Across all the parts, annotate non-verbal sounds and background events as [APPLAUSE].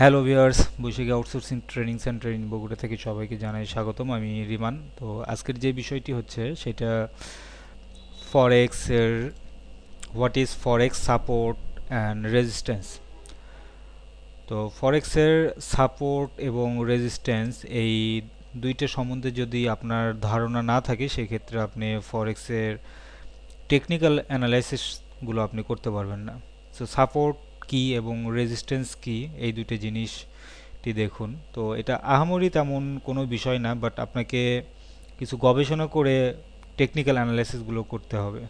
Hello viewers Baishakhi outsourcing training centre in Bogura থেকে সবাইকে জানাই স্বাগতম। আমি রিমান। তো আজকের যে বিষয়টি হচ্ছে, সেটা ফরেক্স এর what is forex support and resistance তো ফরেক্সের সাপোর্ট এবং রেজিস্ট্যান্স এই দুইটা সম্বন্ধে যদি আপনার ধারণা না থাকে, সেক্ষেত্রে আপনি ফরেক্সের টেকনিক্যাল অ্যানালাইসিসগুলো আপনি করতে পারবেন না। সো সাপোর্ট কি এবং রেজিস্ট্যান্স কি এই দুটো জিনিসটি দেখুন। তো এটা আহামরি তেমন কোনো বিষয় না বাট আপনাকে কিছু গবেষণা করে টেকনিক্যাল অ্যানালাইসিসগুলো করতে হবে।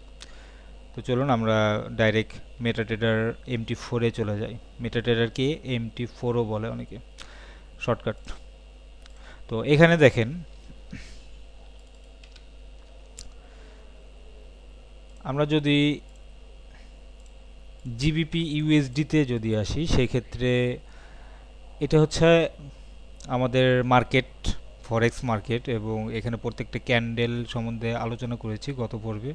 তো চলুন আমরা ডাইরেক্ট মেটাটেডার এমটি ফোরে চলে যাই। মেটাটেডারকে এমটি ফোরও বলে অনেকে। শর্টকাট তো এখানে দেখেন, আমরা যদি জিবিপি ইউএসডিতে যদি আসি সেই ক্ষেত্রে এটা হচ্ছে আমাদের মার্কেট ফরেক্স মার্কেট এবং এখানে প্রত্যেকটা ক্যান্ডেল সম্বন্ধে আলোচনা করেছি গত পর্বে।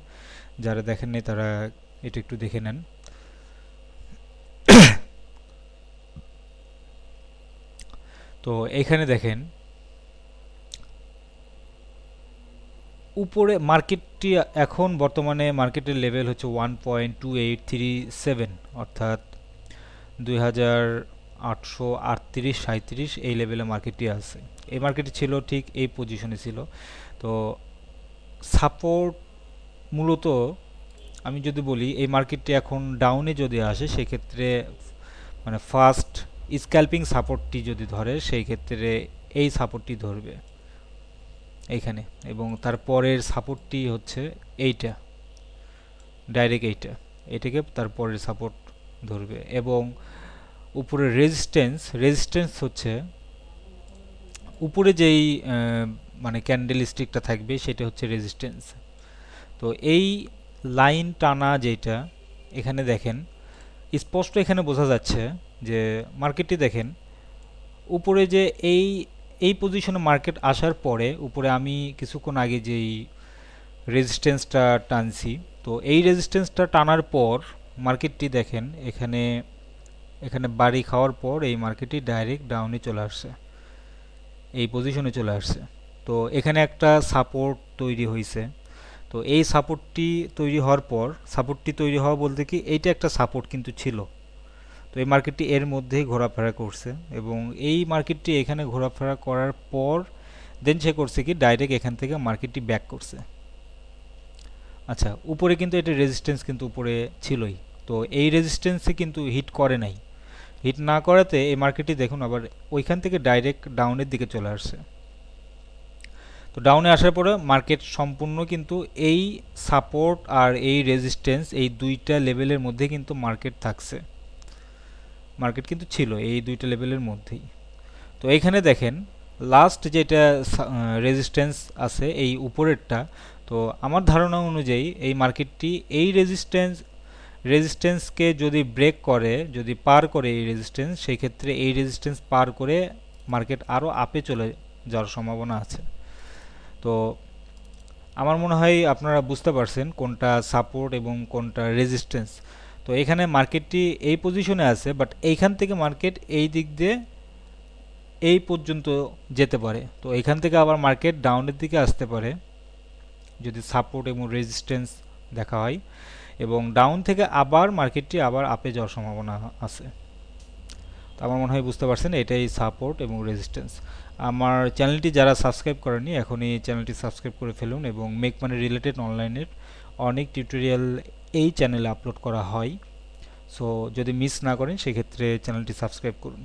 যারা দেখেননি তারা এটা একটু দেখে নেন। [COUGHS] তো এখানে দেখেন উপরে মার্কেটটি এখন বর্তমানে মার্কেটের লেভেল হচ্ছে one point two eight three seven অর্থাৎ দুই হাজার আটশো আটত্রিশ সাঁত্রিশ এই লেভেলে মার্কেটটি আছে। এই মার্কেটটি ছিল ঠিক এই পজিশনে ছিল। তো সাপোর্ট মূলত আমি যদি বলি, এই মার্কেটটি এখন ডাউনে যদি আসে, সেক্ষেত্রে মানে ফার্স্ট স্ক্যাল্পিং সাপোর্টটি যদি ধরে, সেই ক্ষেত্রে এই সাপোর্টটি ধরবে। এইখানে। এবং তারপরের সাপোর্টটি হচ্ছে এইটা। ডাইরেক্ট এইটা। এটাকে তারপরের সাপোর্ট ধরবে। এবং উপরে রেজিস্ট্যান্স রেজিস্ট্যান্স হচ্ছে উপরে যেই মানে ক্যান্ডেল স্টিকটা থাকবে সেটা হচ্ছে রেজিস্ট্যান্স তো এই লাইন টানা যেটা এখানে দেখেন, স্পষ্ট এখানে বোঝা যাচ্ছে যে মার্কেটটি দেখেন, উপরে যে এই এই পজিশনে মার্কেট আসার পরে, উপরে আমি কিছুক্ষণ আগে যেই রেজিস্ট্যান্সটা টানছি, তো এই রেজিস্ট্যান্সটা টানার পর মার্কেটটি দেখেন, এখানে এখানে বাড়ি খাওয়ার পর এই মার্কেটটি ডাইরেক্ট ডাউনে চলে আসছে, এই পজিশনে চলে আসছে। তো এখানে একটা সাপোর্ট তৈরি হয়েছে তো এই সাপোর্টটি তৈরি হওয়ার পর সাপোর্টটি তৈরি হওয়া বলতে কি, এইটা একটা সাপোর্ট কিন্তু ছিল। তো এই মার্কেটটি এর মধ্যেই ঘোরাফেরা করছে এবং এই মার্কেটটি এখানে ঘোরাফেরা করার পর দেন সে করছে কি ডাইরেক্ট এখান থেকে মার্কেটটি ব্যাক করছে। আচ্ছা উপরে কিন্তু এটা রেজিস্ট্যান্স কিন্তু উপরে ছিলই। তো এই রেজিস্ট্যান্সে কিন্তু হিট করে নাই। হিট না করাতে এই মার্কেটটি দেখুন আবার ওইখান থেকে ডাইরেক্ট ডাউনের দিকে চলে আসছে। তো ডাউনে আসার পরে মার্কেট সম্পূর্ণ কিন্তু এই সাপোর্ট আর এই রেজিস্ট্যান্স এই দুইটা লেভেলের মধ্যে কিন্তু মার্কেট থাকছে। মার্কেট কিন্তু ছিল এই দুইটা লেভেলের মধ্যেই। তো এইখানে দেখেন লাস্ট যেটা রেজিস্ট্যান্স আছে এই উপরেরটা, তো আমার ধারণা অনুযায়ী এই মার্কেটটি এই রেজিস্ট্যান্স রেজিস্ট্যান্সকে যদি ব্রেক করে, যদি পার করে এই রেজিস্ট্যান্স সেই ক্ষেত্রে এই রেজিস্ট্যান্স পার করে মার্কেট আরও আপে চলে যাওয়ার সম্ভাবনা আছে। তো আমার মনে হয় আপনারা বুঝতে পারছেন কোনটা সাপোর্ট এবং কোনটা রেজিস্ট্যান্স তো এখানে মার্কেটটি এই পজিশনে আছে বাট এইখান থেকে মার্কেট এই দিক দিয়ে এই পর্যন্ত যেতে পারে। তো এখান থেকে আবার মার্কেট ডাউনের দিকে আসতে পারে, যদি সাপোর্ট এবং রেজিস্ট্যান্স দেখা হয়। এবং ডাউন থেকে আবার মার্কেটটি আবার আপে যাওয়ার সম্ভাবনা আছে। তো আমার মনে হয় বুঝতে পারছেন, এটাই সাপোর্ট এবং রেজিস্ট্যান্স আমার চ্যানেলটি যারা সাবস্ক্রাইব করেনি এখনই চ্যানেলটি সাবস্ক্রাইব করে ফেলুন এবং মেক মানে রিলেটেড অনলাইনের অনেক টিউটোরিয়াল এই চ্যানেলে আপলোড করা হয়। সো যদি মিস না করেন, সেক্ষেত্রে চ্যানেলটি সাবস্ক্রাইব করুন।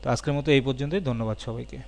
তো আজকের মতো এই পর্যন্তই, ধন্যবাদ সবাইকে।